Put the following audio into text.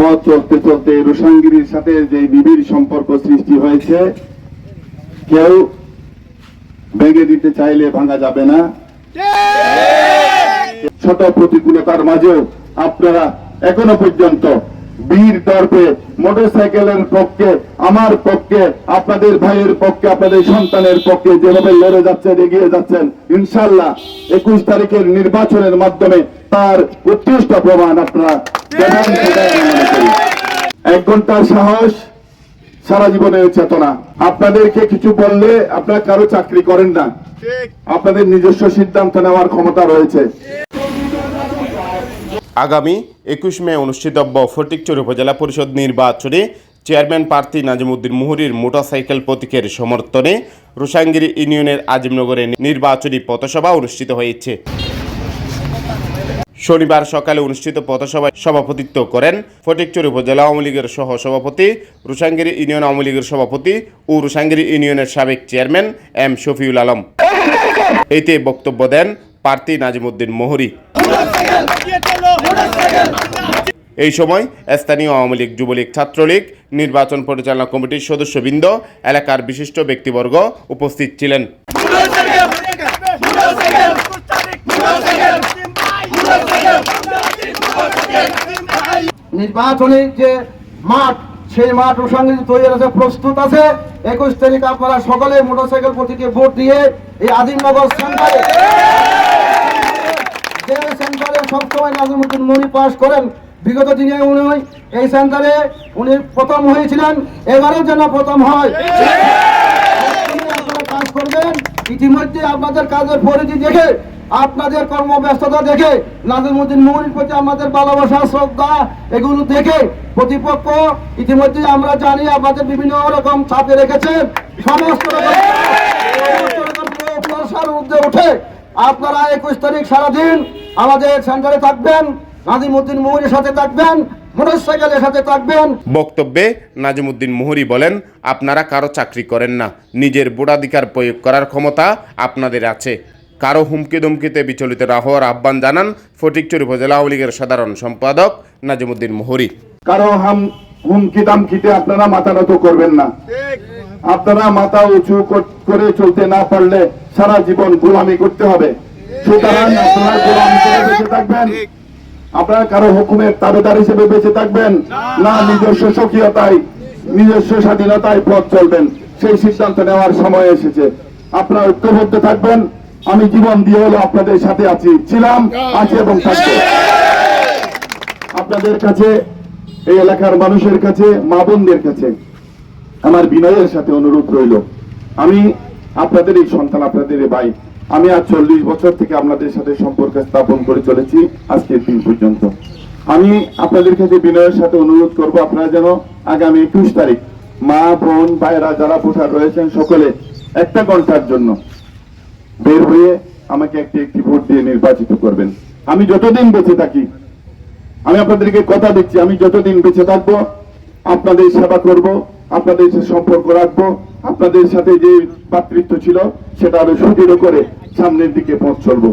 পথ চলতে চলতে রোশাঙ্গিরির সাথে যে নিবিড় সম্পর্ক সৃষ্টি হয়েছে কেউ ভেঙে দিতে চাইলে ভাঙা যাবে না। ছোট প্রতিকূলতার মাঝেও আপনারা এখনও পর্যন্ত বীর দর্পে মোটরসাইকেলের পক্ষে, আমার পক্ষে, আপনাদের ভাইয়ের পক্ষে, আপনাদের সন্তানের পক্ষে যেভাবে লড়ে যাচ্ছেন, এগিয়ে যাচ্ছেন ইনশাল্লাহ একুশ তারিখের নির্বাচনের মাধ্যমে তার উৎকৃষ্ট প্রমাণ আপনারা। এক ঘণ্টার সাহস, সারা জীবনের চেতনা। আপনাদেরকে কিছু বললে আপনারা কারও চাকরি করেন না। আপনাদের নিজস্ব সিদ্ধান্ত নেওয়ার ক্ষমতা রয়েছে। আগামী একুশ মে অনুষ্ঠিতব্য ফটিকচুর উপজেলা পরিষদ নির্বাচনে চেয়ারম্যান প্রার্থী নাজিমুদ্দিন মুহুরির মোটরসাইকেল প্রতীকের সমর্থনে রুসাঙ্গিরি ইউনিয়নের আজিমনগরে নির্বাচনী পথসভা অনুষ্ঠিত হয়েছে। শনিবার সকালে অনুষ্ঠিত পথসভায় সভাপতিত্ব করেন ফটিকচুর উপজেলা আওয়ামী লীগের সহ সভাপতি রুসাঙ্গিরি ইউনিয়ন আওয়ামী লীগের সভাপতি ও রুসাঙ্গিরি ইউনিয়নের সাবেক চেয়ারম্যান এম শফিউল আলম। এতে বক্তব্য দেন প্রার্থী নাজিমুদ্দিন মোহরি। এই সময় স্থানীয় আওয়ামী লীগ, যুবলীগ, ছাত্রলীগ, নির্বাচন পরিচালনা কমিটির সদস্যবৃন্দ, এলাকার বিশিষ্ট ব্যক্তিবর্গ উপস্থিত ছিলেন। নির্বাচনী যে মাঠ, সেই মাঠ রুসাঙ্গিত তৈরি আছে প্রস্তুত আছে। একুশ তারিখ আপনারা সকলে মোটরসাইকেল প্রতীকে ভোট দিয়ে এই আদিমনগর সেন্টারে যে সেন্টারে সবসময় নাজিমুদ্দিন মনি পাস করেন, বিগত দিনে উনি এই সেন্টারে উনি প্রথম হয়েছিলেন, এবারও যেন প্রথম হয়। কাজ করবেন, ইতিমধ্যে আপনাদের কাজের পরিধি দেখে, আপনাদের কর্মব্যস্ততা দেখে, নাজিমুদ্দিন মোহনের প্রতি আমাদের ভালোবাসা, শ্রদ্ধা, এগুলো দেখে প্রতিপক্ষ ইতিমধ্যে আমরা জানি আপনাদের বিভিন্ন রকম চাপে রেখেছেন। সমস্ত রকম উঠে আপনারা একুশ তারিখ সারাদিন আমাদের সেন্টারে থাকবেন নাজিমুদ্দিন সাথে থাকবেন মোটরসাইকেলের সাথে থাকবেন। বক্তব্যে নাজিমুদ্দিন মোহরি বলেন আপনারা কারও চাকরি করেন না নিজের প্রয়োগ করার ক্ষমতা আপনাদের আছে। কারও হুমকি ধুমকিতে বিচলিত না হওয়ার আহ্বান জানান ফটিকচুর উপজেলা আওয়ামী লীগের সাধারণ সম্পাদক নাজিমুদ্দিন মোহরি। কারও হাম হুমকি দামকিতে আপনারা মাথা নত করবেন না। আপনারা মাথা উঁচু করে চলতে না পারলে সারা জীবন গোলামি করতে হবে। সুতরাং আপনারা গোলামি করে বেঁচে থাকবেন আপনারা কারও হুকুমের তাবেদার হিসেবে বেঁচে থাকবেন না। নিজস্ব স্বকীয়তায় নিজস্ব স্বাধীনতায় পথ চলবেন। সেই সিদ্ধান্ত নেওয়ার সময় এসেছে। আপনারা ঐক্যবদ্ধ থাকবেন। আমি জীবন দিয়ে হলো আপনাদের সাথে আছি। ছিলাম আছি এবং থাকব। আপনাদের কাছে এই এলাকার মানুষের কাছে মা বোনদের কাছে আমার বিনয়ের সাথে অনুরোধ রইল। আমি আপনাদের এই সন্তান আপনাদের ভাই আমি আজ চল্লিশ বছর থেকে আপনাদের সাথে সম্পর্ক স্থাপন করে চলেছি আজকের দিন পর্যন্ত। আমি আপনাদের কাছে বিনয়ের সাথে অনুরোধ করব, আপনারা যেন আগামী একুশ তারিখ মা, বোন ভাইরা যারা ভোটার রয়েছেন সকলে একটা ঘণ্টার জন্য বের হয়ে আমাকে একটি একটি ভোট দিয়ে নির্বাচিত করবেন। আমি যতদিন বেঁচে থাকি, আমি আপনাদেরকে কথা দিচ্ছি, আমি যতদিন বেঁচে থাকব, আপনাদের সেবা করব, আপনাদের সাথে সম্পর্ক রাখব, আপনাদের সাথে যে পাতৃত্ব ছিল, সেটা আরও সুদৃঢ় করে সামনের দিকে পথ চলবো।